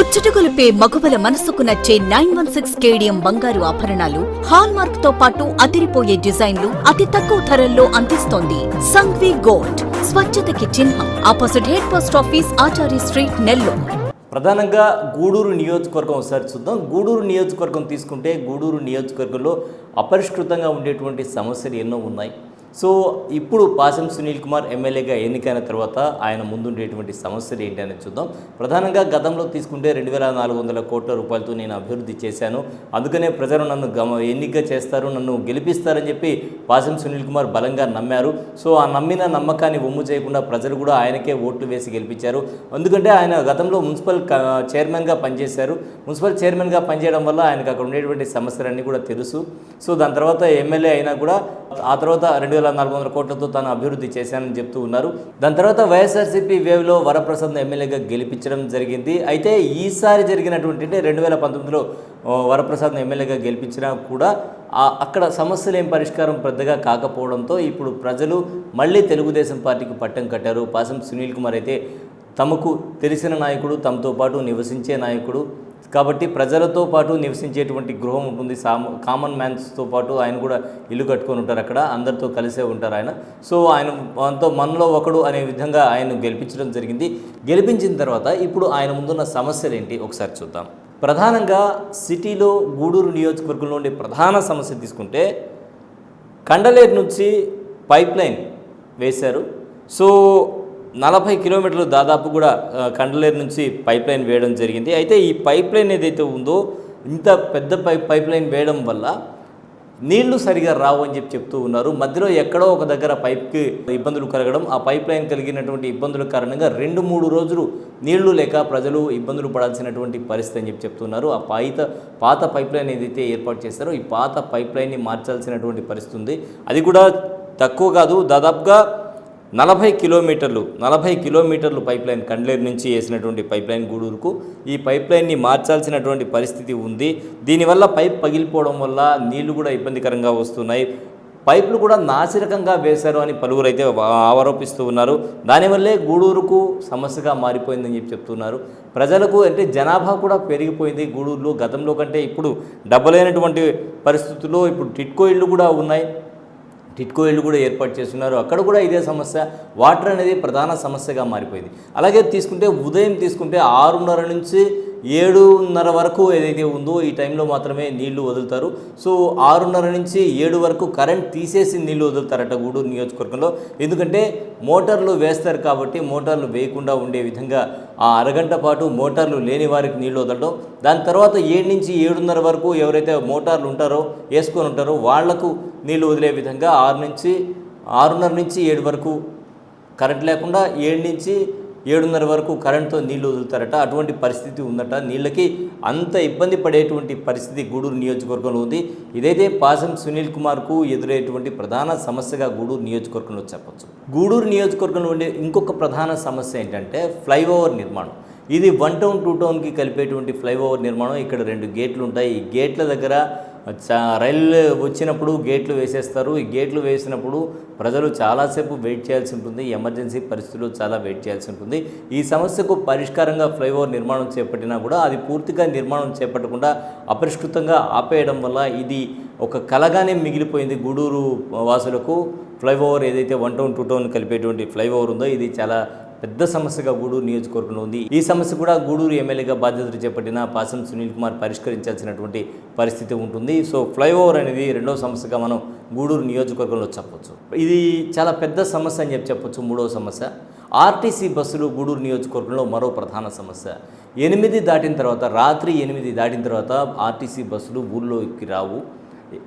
ముచ్చటగొలిపే మగువల మనసుకు నచ్చే నైన్ వన్ సిక్స్ కేడియం బంగారు ఆభరణాలు హాల్ మార్క్తో పాటు అదిరిపోయే డిజైన్లు అతి తక్కువ ధరల్లో అందిస్తోంది సంగ్వి గోల్డ్. స్వచ్ఛతకి చిహ్నం. Opposite head post office Acharya street Nellore. ప్రధానంగా గూడూరు నియోజకవర్గం ఒకసారి చూద్దాం. గూడూరు నియోజకవర్గం తీసుకుంటే గూడూరు నియోజకవర్గంలో అపరిష్కృతంగా ఉండేటువంటి సమస్యలు ఎన్నో ఉన్నాయి. సో ఇప్పుడు పాసం సునీల్ కుమార్ ఎమ్మెల్యేగా ఎన్నికైన తర్వాత ఆయన ముందుండేటువంటి సమస్యలు ఏంటి అనేది చూద్దాం. ప్రధానంగా గతంలో తీసుకుంటే రెండు వేల నాలుగు వందల కోట్ల రూపాయలతో నేను అభివృద్ధి చేశాను. అందుకనే ప్రజలు నన్ను గమ ఎన్నిక చేస్తారు నన్ను గెలిపిస్తారని చెప్పి పాసం సునీల్ కుమార్ బలంగా నమ్మారు. సో ఆ నమ్మిన నమ్మకాన్ని ఒమ్ము చేయకుండా ప్రజలు కూడా ఆయనకే ఓట్లు వేసి గెలిపించారు. ఎందుకంటే ఆయన గతంలో మున్సిపల్ చైర్మన్గా పనిచేశారు. మున్సిపల్ చైర్మన్గా పనిచేయడం వల్ల ఆయనకు అక్కడ ఉండేటువంటి సమస్యలన్నీ కూడా తెలుసు. సో దాని తర్వాత ఎమ్మెల్యే అయినా కూడా ఆ తర్వాత రెండు వేల నాలుగు వందల కోట్లతో తాను అభివృద్ధి చేశానని చెప్తూ ఉన్నారు. దాని తర్వాత వైఎస్ఆర్సీపీ వేవ్లో వరప్రసాద్ ఎమ్మెల్యేగా గెలిపించడం జరిగింది. అయితే ఈసారి జరిగినటువంటి అంటే రెండు వేల పంతొమ్మిదిలో వరప్రసాద్ ఎమ్మెల్యేగా గెలిపించినా కూడా అక్కడ సమస్యలు ఏం పరిష్కారం పెద్దగా కాకపోవడంతో ఇప్పుడు ప్రజలు మళ్ళీ తెలుగుదేశం పార్టీకి పట్టం కట్టారు. పాసం సునీల్ కుమార్ అయితే తమకు తెలిసిన నాయకుడు తమతో పాటు నివసించే నాయకుడు కాబట్టి ప్రజలతో పాటు నివసించేటువంటి గృహం ఉంటుంది. సామ కామన్ మ్యాన్స్తో పాటు ఆయన కూడా ఇల్లు కట్టుకొని ఉంటారు అక్కడ. అందరితో కలిసే ఉంటారు ఆయన. సో ఆయన మనతో మనలో ఒకడు అనే విధంగా ఆయన గెలిపించడం జరిగింది. గెలిపించిన తర్వాత ఇప్పుడు ఆయన ముందున్న సమస్యలు ఏంటి? ఒకసారి చూద్దాం. ప్రధానంగా సిటీలో గూడూరు నియోజకవర్గంలో ఉండే ప్రధాన సమస్య తీసుకుంటే కండలేరు నుంచి పైప్ లైన్ వేశారు. సో నలభై కిలోమీటర్లు దాదాపు కూడా కండలేరు నుంచి పైప్ లైన్ వేయడం జరిగింది. అయితే ఈ పైప్ లైన్ ఏదైతే ఉందో ఇంత పెద్ద పైప్ పైప్ లైన్ వేయడం వల్ల నీళ్ళు సరిగా రావు అని చెప్పి చెప్తూ ఉన్నారు. మధ్యలో ఎక్కడో ఒక దగ్గర పైప్కి ఇబ్బందులు కలగడం ఆ పైప్ లైన్ కలిగినటువంటి ఇబ్బందుల కారణంగా రెండు మూడు రోజులు నీళ్ళు లేక ప్రజలు ఇబ్బందులు పడాల్సినటువంటి పరిస్థితి అని చెప్పి చెప్తున్నారు. ఆ పాత పాత పైప్ లైన్ ఏదైతే ఏర్పాటు చేస్తారో ఈ పాత పైప్ లైన్ని మార్చాల్సినటువంటి పరిస్థితి ఉంది. అది కూడా తక్కువ కాదు దాదాపుగా నలభై కిలోమీటర్లు నలభై కిలోమీటర్లు పైప్ లైన్ కండ్లేరు నుంచి వేసినటువంటి పైప్ లైన్ గూడూరుకు. ఈ పైప్ లైన్ని మార్చాల్సినటువంటి పరిస్థితి ఉంది. దీనివల్ల పైప్ పగిలిపోవడం వల్ల నీళ్ళు కూడా ఇబ్బందికరంగా వస్తున్నాయి. పైపులు కూడా నాసిరకంగా వేశారు అని పలువురు అయితే ఆరోపిస్తూ ఉన్నారు. దానివల్లే గూడూరుకు సమస్యగా మారిపోయిందని చెప్పి చెప్తున్నారు. ప్రజలకు అంటే జనాభా కూడా పెరిగిపోయింది గూడూరులో గతంలో కంటే. ఇప్పుడు డబ్బలైనటువంటి పరిస్థితుల్లో ఇప్పుడు టిట్కో ఇళ్ళు కూడా ఉన్నాయి. టిట్కో ఇళ్ళు కూడా ఏర్పాటు చేస్తున్నారు. అక్కడ కూడా ఇదే సమస్య. వాటర్ అనేది ప్రధాన సమస్యగా మారిపోయింది. అలాగే తీసుకుంటే ఉదయం తీసుకుంటే ఆరున్నర నుంచి ఏడున్నర వరకు ఏదైతే ఉందో ఈ టైంలో మాత్రమే నీళ్ళు వదులుతారు. సో ఆరున్నర నుంచి ఏడు వరకు కరెంట్ తీసేసి నీళ్ళు వదులుతారట గూడూరు నియోజకవర్గంలో. ఎందుకంటే మోటార్లు వేస్తారు కాబట్టి మోటార్లు వేయకుండా ఉండే విధంగా ఆ అరగంట పాటు మోటార్లు లేని వారికి నీళ్ళు వదలడం. దాని తర్వాత ఏడు నుంచి ఏడున్నర వరకు ఎవరైతే మోటార్లు ఉంటారో వేసుకొని ఉంటారో వాళ్ళకు నీళ్ళు వదిలే విధంగా ఆరు నుంచి ఆరున్నర నుంచి ఏడు వరకు కరెంట్ లేకుండా ఏడు నుంచి ఏడున్నర వరకు కరెంట్తో నీళ్ళు వదులుతారట. అటువంటి పరిస్థితి ఉందట. నీళ్ళకి అంత ఇబ్బంది పడేటువంటి పరిస్థితి గూడూరు నియోజకవర్గంలో ఉంది. ఇదైతే పాసం సునీల్ కుమార్కు ఎదురయ్యేటువంటి ప్రధాన సమస్యగా గూడూరు నియోజకవర్గంలో చెప్పచ్చు. గూడూరు నియోజకవర్గంలో ఉండే ఇంకొక ప్రధాన సమస్య ఏంటంటే ఫ్లైఓవర్ నిర్మాణం. ఇది వన్ టౌన్ టూ టౌన్కి కలిపేటువంటి ఫ్లైఓవర్ నిర్మాణం. ఇక్కడ రెండు గేట్లు ఉంటాయి ఈ గేట్ల దగ్గర రైలు వచ్చినప్పుడు గేట్లు వేసేస్తారు. ఈ గేట్లు వేసినప్పుడు ప్రజలు చాలాసేపు వెయిట్ చేయాల్సి ఉంటుంది. ఎమర్జెన్సీ పరిస్థితుల్లో చాలా వెయిట్ చేయాల్సి ఉంటుంది. ఈ సమస్యకు పరిష్కారంగా ఫ్లైఓవర్ నిర్మాణం చేపట్టినా కూడా అది పూర్తిగా నిర్మాణం చేపట్టకుండా అపరిష్కృతంగా ఆపేయడం వల్ల ఇది ఒక కలగానే మిగిలిపోయింది గూడూరు వాసులకు. ఫ్లైఓవర్ ఏదైతే వన్ టౌన్ టూ టౌన్ కలిపేటువంటి ఫ్లైఓవర్ ఉందో ఇది చాలా పెద్ద సమస్యగా గూడూరు నియోజకవర్గంలో ఉంది. ఈ సమస్య కూడా గూడూరు ఎమ్మెల్యేగా బాధ్యతలు చేపట్టిన పాసం సునీల్ కుమార్ పరిష్కరించాల్సినటువంటి పరిస్థితి ఉంటుంది. సో ఫ్లైఓవర్ అనేది రెండవ సమస్యగా మనం గూడూరు నియోజకవర్గంలో చెప్పొచ్చు. ఇది చాలా పెద్ద సమస్య అని చెప్పి చెప్పొచ్చు. మూడవ సమస్య. ఆర్టీసీ బస్సులు గూడూరు నియోజకవర్గంలో మరో ప్రధాన సమస్య. ఎనిమిది దాటిన తర్వాత రాత్రి ఎనిమిది దాటిన తర్వాత ఆర్టీసీ బస్సులు ఊళ్ళోకి రావు.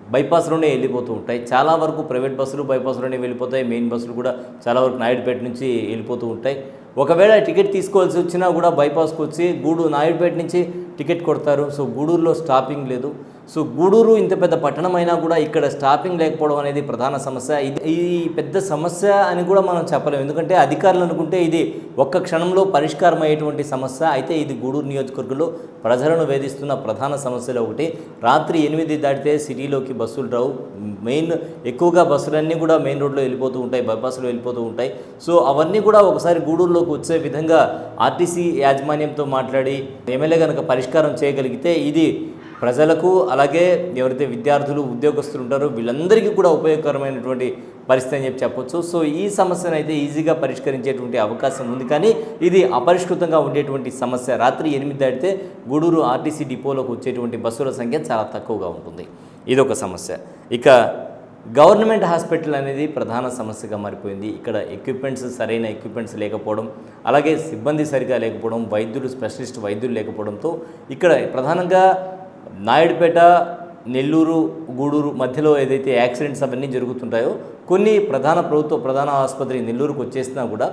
బైపాస్లోనే వెళ్ళిపోతూ ఉంటాయి. చాలా వరకు ప్రైవేట్ బస్సులు బైపాస్లోనే వెళ్ళిపోతాయి. మెయిన్ బస్సులు కూడా చాలా వరకు నాయుడుపేట నుంచి వెళ్ళిపోతూ ఉంటాయి. ఒకవేళ టికెట్ తీసుకోవాల్సి వచ్చినా కూడా బైపాస్కి వచ్చి గూడూరు నాయుడుపేట నుంచి టికెట్ కొడతారు. సో గూడూరులో స్టాపింగ్ లేదు. సో గూడూరు ఇంత పెద్ద పట్టణం అయినా కూడా ఇక్కడ స్టాపింగ్ లేకపోవడం అనేది ప్రధాన సమస్య. ఇది ఈ పెద్ద సమస్య అని కూడా మనం చెప్పలేము ఎందుకంటే అధికారులు అనుకుంటే ఇది ఒక్క క్షణంలో పరిష్కారం అయ్యేటువంటి సమస్య. అయితే ఇది గూడూరు నియోజకవర్గంలో ప్రజలను వేధిస్తున్న ప్రధాన సమస్యలు ఒకటి. రాత్రి ఎనిమిది దాటితే సిటీలోకి బస్సులు రావు. మెయిన్ ఎక్కువగా బస్సులన్నీ కూడా మెయిన్ రోడ్లో వెళ్ళిపోతూ ఉంటాయి. బైపాస్లో వెళ్ళిపోతూ ఉంటాయి. సో అవన్నీ కూడా ఒకసారి గూడూరులోకి వచ్చే విధంగా ఆర్టీసీ యాజమాన్యంతో మాట్లాడి ఎమ్మెల్యే కనుక పరిష్కారం చేయగలిగితే ఇది ప్రజలకు అలాగే ఎవరైతే విద్యార్థులు ఉద్యోగస్తులు ఉంటారో వీళ్ళందరికీ కూడా ఉపయోగకరమైనటువంటి పరిస్థితి అని చెప్పి చెప్పొచ్చు. సో ఈ సమస్యను అయితే ఈజీగా పరిష్కరించేటువంటి అవకాశం ఉంది. కానీ ఇది అపరిష్కృతంగా ఉండేటువంటి సమస్య. రాత్రి ఎనిమిది దాటితే గూడూరు ఆర్టీసీ డిపోలోకి వచ్చేటువంటి బస్సుల సంఖ్య చాలా తక్కువగా ఉంటుంది. ఇదొక సమస్య. ఇక గవర్నమెంట్ హాస్పిటల్ అనేది ప్రధాన సమస్యగా మారిపోయింది. ఇక్కడ ఎక్విప్మెంట్స్ సరైన ఎక్విప్మెంట్స్ లేకపోవడం అలాగే సిబ్బంది సరిగా లేకపోవడం వైద్యులు స్పెషలిస్ట్ వైద్యులు లేకపోవడంతో ఇక్కడ ప్రధానంగా నాయుడుపేట నెల్లూరు గూడూరు మధ్యలో ఏదైతే యాక్సిడెంట్స్ అవన్నీ జరుగుతుంటాయో కొన్ని ప్రధాన ప్రభుత్వ ప్రధాన ఆసుపత్రి నెల్లూరుకు వచ్చేసినా కూడా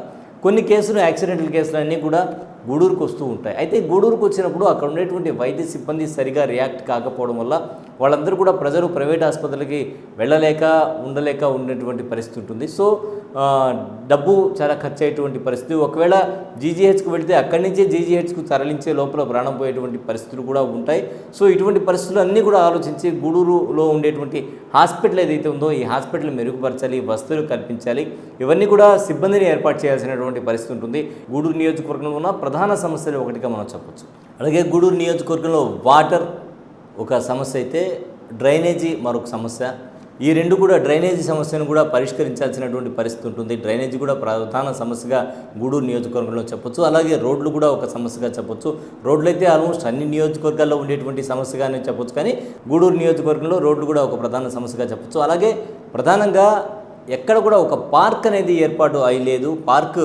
కొన్ని కేసులు యాక్సిడెంటల్ కేసులు అన్నీ కూడా గూడూరుకు వస్తూ ఉంటాయి. అయితే గూడూరుకు వచ్చినప్పుడు అక్కడ ఉండేటువంటి వైద్య సిబ్బంది సరిగా రియాక్ట్ కాకపోవడం వల్ల వాళ్ళందరూ కూడా ప్రజలు ప్రైవేట్ ఆసుపత్రులకి వెళ్ళలేక ఉండలేక ఉండేటువంటి పరిస్థితి ఉంటుంది. సో డబ్బు చాలా ఖర్చు అయ్యేటువంటి పరిస్థితి. ఒకవేళ జీజీహెచ్కి వెళితే అక్కడి నుంచే జీజీహెచ్కు తరలించే లోపల ప్రాణం పోయేటువంటి పరిస్థితులు కూడా ఉంటాయి. సో ఇటువంటి పరిస్థితులు అన్నీ కూడా ఆలోచించి గూడూరులో ఉండేటువంటి హాస్పిటల్ ఏదైతే ఉందో ఈ హాస్పిటల్ మెరుగుపరచాలి వసతులు కల్పించాలి ఇవన్నీ కూడా సిబ్బందిని ఏర్పాటు చేయాల్సినటువంటి పరిస్థితి ఉంటుంది. గూడూరు నియోజకవర్గంలో ఉన్న ప్రధాన సమస్యలు ఒకటిగా మనం చెప్పొచ్చు. అలాగే గూడూరు నియోజకవర్గంలో వాటర్ ఒక సమస్య అయితే డ్రైనేజీ మరొక సమస్య ఈ రెండు కూడా డ్రైనేజీ సమస్యను కూడా పరిష్కరించాల్సినటువంటి పరిస్థితి ఉంటుంది. డ్రైనేజీ కూడా ప్రధాన సమస్యగా గూడూరు నియోజకవర్గంలో చెప్పొచ్చు. అలాగే రోడ్లు కూడా ఒక సమస్యగా చెప్పొచ్చు. రోడ్లు అయితే ఆల్మోస్ట్ అన్ని నియోజకవర్గాల్లో ఉండేటువంటి సమస్యగానే చెప్పొచ్చు. కానీ గూడూరు నియోజకవర్గంలో రోడ్లు కూడా ఒక ప్రధాన సమస్యగా చెప్పొచ్చు. అలాగే ప్రధానంగా ఎక్కడ కూడా ఒక పార్క్ అనేది ఏర్పాటు అయ్యలేదు. పార్క్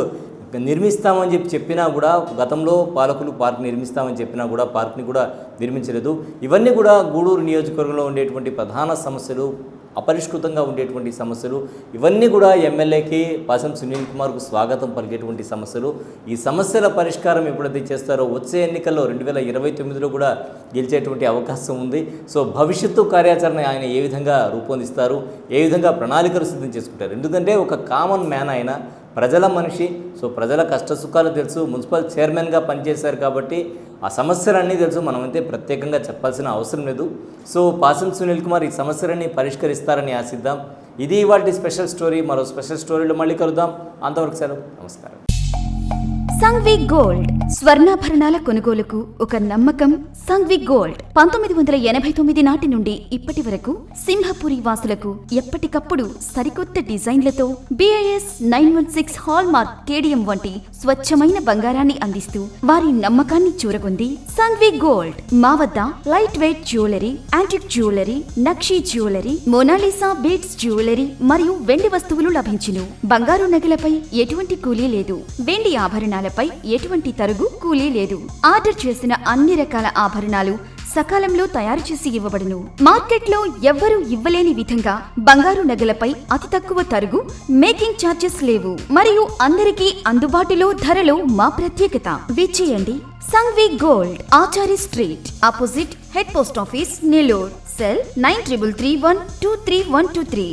నిర్మిస్తామని చెప్పి చెప్పినా కూడా గతంలో పాలకులు పార్క్ నిర్మిస్తామని చెప్పినా కూడా పార్క్ని కూడా నిర్మించలేదు. ఇవన్నీ కూడా గూడూరు నియోజకవర్గంలో ఉండేటువంటి ప్రధాన సమస్యలు అపరిష్కృతంగా ఉండేటువంటి సమస్యలు. ఇవన్నీ కూడా ఎమ్మెల్యేకి పాసం సునీల్ కుమార్కు స్వాగతం పలికేటువంటి సమస్యలు. ఈ సమస్యల పరిష్కారం ఎప్పుడైతే చేస్తారో వచ్చే ఎన్నికల్లో రెండు వేల ఇరవై తొమ్మిదిలో కూడా గెలిచేటువంటి అవకాశం ఉంది. సో భవిష్యత్తు కార్యాచరణ ఆయన ఏ విధంగా రూపొందిస్తారు? ఏ విధంగా ప్రణాళికలు సిద్ధం చేసుకుంటారు? ఎందుకంటే ఒక కామన్ మ్యాన్ ఆయన. ప్రజల మనిషి. సో ప్రజల కష్టసుఖాలు తెలుసు. మున్సిపల్ చైర్మన్గా పనిచేశారు కాబట్టి ఆ సమస్యలన్నీ తెలుసు. మనమైతే ప్రత్యేకంగా చెప్పాల్సిన అవసరం లేదు. సో పాసం సునీల్ కుమార్ ఈ సమస్యలన్నీ పరిష్కరిస్తారని ఆశిద్దాం. ఇది ఇవాటి స్పెషల్ స్టోరీ. మరో స్పెషల్ స్టోరీలో మళ్ళీ కలుద్దాం. అంతవరకు సెలవు. నమస్కారం. సంగ్వి గోల్డ్. స్వర్ణాభరణాల కొనుగోలుకు ఒక నమ్మకం సంగ్వి గోల్డ్. పంతొమ్మిది వందల ఎనభై తొమ్మిది నాటి నుండి ఇప్పటి వరకు సింహపురి వాసులకు ఎప్పటికప్పుడు సరికొత్త డిజైన్లతో BIS nine one six hallmark KDM వంటి స్వచ్ఛమైన బంగారాన్ని అందిస్తూ వారి నమ్మకాన్ని చూరగొంది సంగ్వి గోల్డ్. మా వద్ద light weight jewellery antique jewellery nakshi jewellery Mona Lisa beads jewellery మరియు వెండి వస్తువులు లభించును. బంగారు నగలపై ఎటువంటి కూలీ లేదు. వెండి ఆభరణాలపై ఎటువంటి తరుగు కూలీ లేదు. ఆర్డర్ చేసిన అన్ని రకాల ఆభరణాలు సకాలంలో తయారు చేసి ఇవ్వబడును. మార్కెట్లో ఎవ్వరూ ఇవ్వలేని విధంగా బంగారు నగలపై అతి తక్కువ తరుగు మేకింగ్ ఛార్జెస్ లేవు. మరియు అందరికీ అందుబాటులో ధరలో మా ప్రత్యేకత. విచ్చేయండి. Sanghvi gold Achari street opposite head post office Nellore. Cell nine triple three one two three one two three.